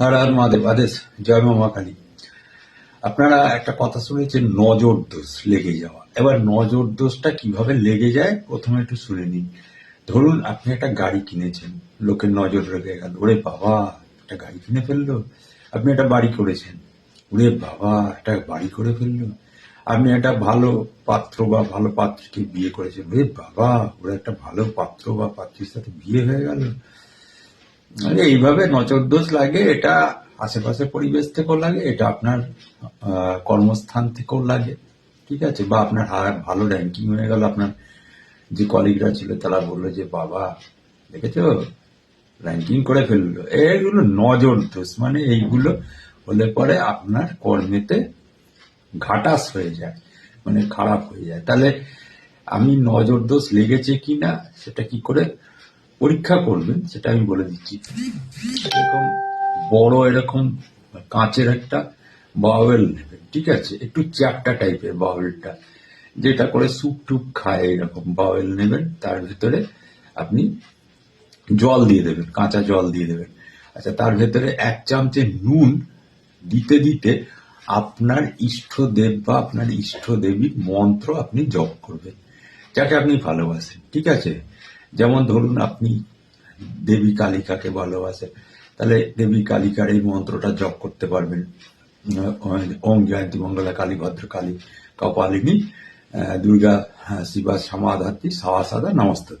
হর হর মহাদেব, আদেশ, জয় মা মা কালী আপনারা একটা কথা শুনেছেন, নজর দোষ লেগে যাওয়া। এবার নজর দোষটা কীভাবে লেগে যায়, প্রথমে একটু শুনে নিন। ধরুন, আপনি একটা গাড়ি কিনেছেন, লোকের নজর লেগে গেল। ওরে বাবা, একটা গাড়ি কিনে ফেলল। আপনি একটা বাড়ি করেছেন। ওরে বাবা, একটা বাড়ি করে ফেলল। আপনি একটা ভালো পাত্র বা ভালো পাত্রকে বিয়ে করেছেন। ওরে বাবা, ওরা একটা ভালো পাত্র বা পাত্রীর সাথে বিয়ে হয়ে গেল। এইভাবে নজর দোষ লাগে, এটা আশেপাশে পরিবেশ থেকেও লাগে, এটা আপনার কর্মস্থান থেকেও লাগে, ঠিক আছে? বা আপনার ভালো র্যাঙ্কিং হয়ে গেল, আপনার যে কলিগরা ছিল, তারা বলল যে, বাবা, দেখেছ? র্যাঙ্কিং করে ফেলল। এইগুলো নজর দোষ মানে এইগুলো হলে পরে আপনার কর্মেতে ঘাটাস হয়ে যায় মানে খারাপ হয়ে যায়। তাহলে আমি নজর দোষ লেগেছে কিনা, সেটা কি করে পরীক্ষা করবেন, সেটা আমি বলে দিচ্ছি। এরকম বড় এরকম কাঁচের একটা বাওয়েল নেবেন, ঠিক আছে? একটু চ্যাপটা টাইপের বাওয়েলটা যেটা করে স্যুপ টুপ খায়, এরকম বাওয়েল নেবেন, তার ভিতরে আপনি জল দিয়ে দেবেন, কাঁচা জল দিয়ে দেবেন। আচ্ছা তার ভেতরে এক চামচে নুন দিতে দিতে আপনার ইষ্টদেব বা আপনার ইষ্টদেবীর মন্ত্র আপনি জপ করবেন। যাকে আপনি ভালোবাসেন ঠিক আছে? যেমন ধরুন আপনি দেবী কালিকাকে ভালোবাসেন তাহলে দেবী কালিকার এই মন্ত্রটা জপ করতে পারবেন। ওম জয়ন্তী মঙ্গলা কালী ভদ্র কালী কপালিনী দুর্গা হ্যাঁ, শিবা সমাধাত্রী সাওয়া সাদা নমস্তে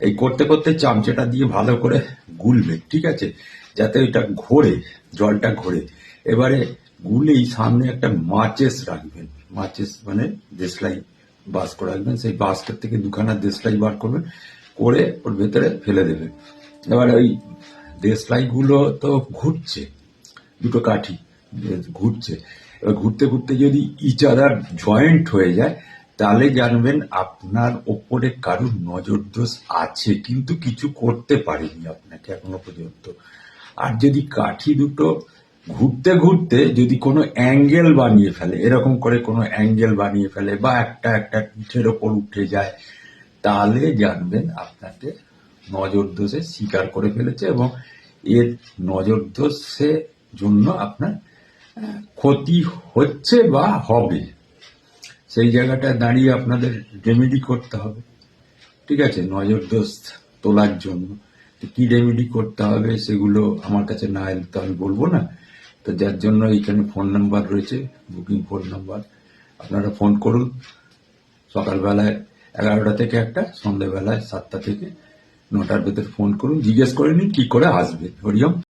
এই করতে করতে চামচেটা দিয়ে ভালো করে গুলবে ঠিক আছে? যাতে ওইটা ঘোরে জলটা ঘোরে। এবারে গুলেই সামনে একটা মাচেস রাখবেন। মাচেস মানে দেশলাই। বাস্ক রাখবেন সেই বাস্কের থেকে দুখানা দেশলাই বার করবেন, করে ওর ভেতরে ফেলে দেবেন এবার ওই দেশলাই গুলো তো ঘুরছে, দুটো কাঠি ঘুরছে। এবার ঘুরতে ঘুরতে যদি ইচ জয়েন্ট হয়ে যায়, তাহলে জানবেন আপনার ওপরে কারুর নজর দোষ আছে, কিন্তু কিছু করতে পারেনি আপনাকে এখনও পর্যন্ত। আর যদি কাঠি দুটো ঘুরতে ঘুরতে যদি কোনো অ্যাঙ্গেল বানিয়ে ফেলে, এরকম করে কোনো অ্যাঙ্গেল বানিয়ে ফেলে বা একটা একটা পিঠের ওপর উঠে যায়, তাহলে জানবেন আপনাকে নজর দোষে স্বীকার করে ফেলেছে এবং এর নজর দোষের জন্য আপনার ক্ষতি হচ্ছে বা হবে। সেই জায়গাটা দাঁড়িয়ে আপনাদের রেমেডি করতে হবে। ঠিক আছে? নজর দোষ তোলার জন্য। কি রেমেডি করতে হবে সেগুলো আমার কাছে না এলে তো আমি বলব না। তো যার জন্য এইখানে ফোন নাম্বার রয়েছে বুকিং ফোন নাম্বার আপনারা ফোন করুন সকালবেলায় এগারোটা থেকে একটা সন্ধ্যেবেলায় সাতটা থেকে নটার ভেতর ফোন করুন। জিজ্ঞেস করে নিন কি করে আসবে। হরিওম।